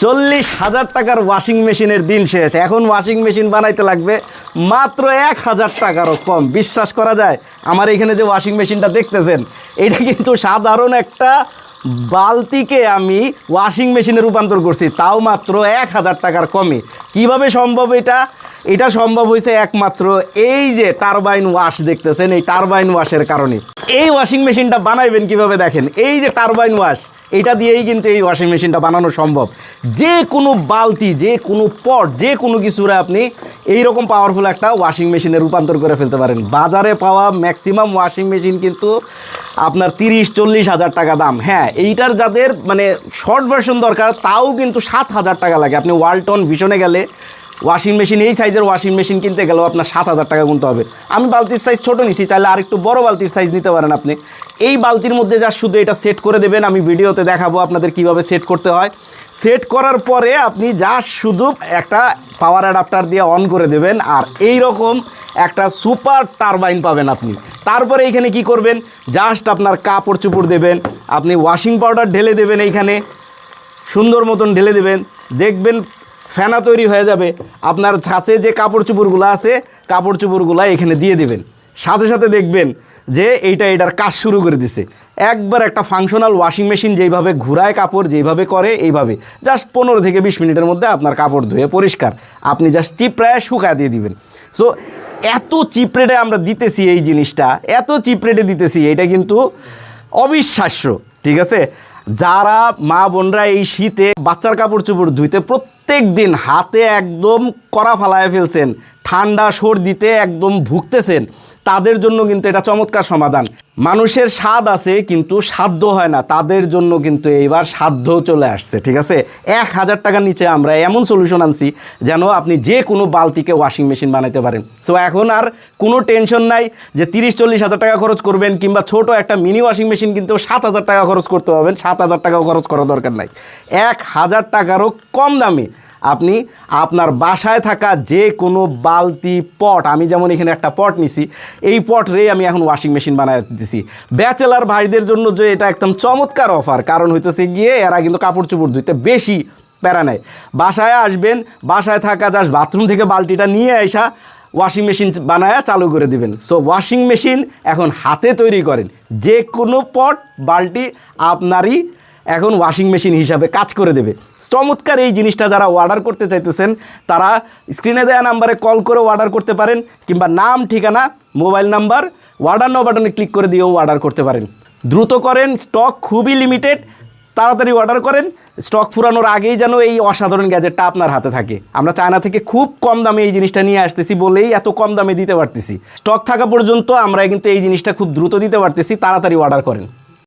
চল্লিশ হাজার টাকার ওয়াশিং মেশিনের দিন শেষ। এখন ওয়াশিং মেশিন বানাইতে লাগবে মাত্র এক হাজার টাকারও কম। বিশ্বাস করা যায়? আমার এখানে যে ওয়াশিং মেশিনটা দেখতেছেন, এটা কিন্তু সাধারণ একটা বালতিকে আমি ওয়াশিং মেশিনে রূপান্তর করছি, তাও মাত্র এক হাজার টাকার কমে। কীভাবে সম্ভব এটা? এটা সম্ভব হয়েছে একমাত্র এই যে টারবাইন ওয়াশ দেখতেছেন, এই টারবাইন ওয়াশের কারণে। এই ওয়াশিং মেশিনটা বানাইবেন কীভাবে দেখেন? এই যে টারবাইন ওয়াশ এটা দিয়েই কিন্তু এই ওয়াশিং মেশিনটা বানানো সম্ভব। যে কোনো বালতি, যে কোনো পট যে কোনো কিছুরে আপনি এই রকম পাওয়ারফুল একটা ওয়াশিং মেশিনে রূপান্তর করে ফেলতে পারেন। বাজারে পাওয়া ম্যাক্সিমাম ওয়াশিং মেশিন কিন্তু আপনার তিরিশ, চল্লিশ হাজার টাকা দাম। হ্যাঁ এইটার যাদের মানে শর্ট ভার্সন দরকার, তাও কিন্তু সাত হাজার টাকা লাগে। আপনি ওয়ালটন ভিশনে গেলে ওয়াশিং মেশিন এই সাইজের ওয়াশিং মেশিন কিনতে গেলেও আপনার সাত হাজার টাকা গুনতে হবে। আমি বালতির সাইজ ছোটো নিছি, চাইলে আর একটু বড় বালতির সাইজ নিতে পারেন আপনি। এই বালতির মধ্যে যা শুধু এটা সেট করে দেবেন, আমি ভিডিওতে দেখাবো আপনাদের কীভাবে সেট করতে হয়। সেট করার পরে আপনি যা শুধু একটা পাওয়ার অ্যাডাপ্টার দিয়ে অন করে দেবেন, আর এই রকম একটা সুপার টারবাইন পাবেন আপনি। তারপরে এইখানে কি করবেন? জাস্ট আপনার কাপড় চুপড় দেবেন, আপনি ওয়াশিং পাউডার ঢেলে দেবেন এইখানে। সুন্দর মতন ঢেলে দেবেন। দেখবেন ফেনা তৈরি হয়ে যাবে। আপনার ছাঁচে যে কাপড় চুপড়গুলো আছে, কাপড় চুপড়গুলো এখানে দিয়ে দেবেন। সাথে সাথে দেখবেন যে এইটা এটার কাজ শুরু করে দিছে। একবার একটা ফাংশনাল ওয়াশিং মেশিন যেইভাবে ঘুরায় কাপড় যেইভাবে করে, এইভাবে। জাস্ট পনেরো থেকে বিশ মিনিটের মধ্যে আপনার কাপড় ধুয়ে পরিষ্কার। আপনি জাস্ট চিপড়ায় শুকায় দিয়ে দিবেন। সো এত চিপ রেটে আমরা দিতেছি এই জিনিসটা, এত চিপ রেটে দিতেছি, এটা কিন্তু অবিশ্বাস্য, ঠিক আছে? যারা মা বোনরা এই শীতে বাচ্চার কাপড় চোপড় ধুইতে প্রত্যেক দিন হাতে একদম করা ফালায় ফেলছেন, ঠান্ডা সর্দিতে একদম ভুগতেছেন। তাদের জন্য কিন্তু এটা চমৎকার সমাধান। মানুষের স্বাদ আছে, কিন্তু সাধ্য হয় না। তাদের জন্য কিন্তু এইবার সাধ্য চলে আসছে, ঠিক আছে? এক হাজার টাকার নিচে আমরা এমন সলিউশন আনছি যেন আপনি যে কোনো বালতিকে ওয়াশিং মেশিন বানাইতে পারেন। সো এখন আর কোনো টেনশন নাই যে তিরিশ, চল্লিশ হাজার টাকা খরচ করবেন কিংবা ছোট একটা মিনি ওয়াশিং মেশিন কিন্তু সাত হাজার টাকা খরচ করতে পারবেন, সাত হাজার টাকাও খরচ করার দরকার নাই। এক হাজার টাকারও কম দামে আপনি আপনার বাসায় থাকা যে কোনো বালতি পট, আমি যেমন এখানে একটা পট নিছি, এই পট রে আমি এখন ওয়াশিং মেশিন বানায় দিছি। ব্যাচেলার ভাইদের জন্য যে এটা একদম চমৎকার অফার কারণ হইতেছে গিয়ে এরা কিন্তু কাপড় চোপড় ধুইতে বেশি প্যারা নেয়। বাসায় আসবেন, বাসায় থাকা জাস্ট বাথরুম থেকে বালতিটা নিয়ে আসা ওয়াশিং মেশিন বানায়া চালু করে দিবেন। সো ওয়াশিং মেশিন এখন হাতে তৈরি করেন। যে কোনো পট, বালতি আপনারই এখন ওয়াশিং মেশিন হিসাবে কাজ করে দেবে। চমৎকার এই জিনিসটা যারা অর্ডার করতে চাইতেছেন, তারা স্ক্রিনে দেওয়া নাম্বারে কল করে অর্ডার করতে পারেন, কিংবা নাম, ঠিকানা মোবাইল নাম্বার অর্ডার নো বাটনে ক্লিক করে দিয়েও অর্ডার করতে পারেন। দ্রুত করেন স্টক খুবই লিমিটেড তাড়াতাড়ি অর্ডার করেন স্টক ফুরানোর আগেই যেন এই অসাধারণ গ্যাজেটটা আপনার হাতে থাকে। আমরা চায়না থেকে খুব কম দামে এই জিনিসটা নিয়ে আসতেছি বলেই এত কম দামে দিতে পারতেছি। স্টক থাকা পর্যন্ত আমরা কিন্তু এই জিনিসটা খুব দ্রুত দিতে পারতেছি, তাড়াতাড়ি অর্ডার করেন।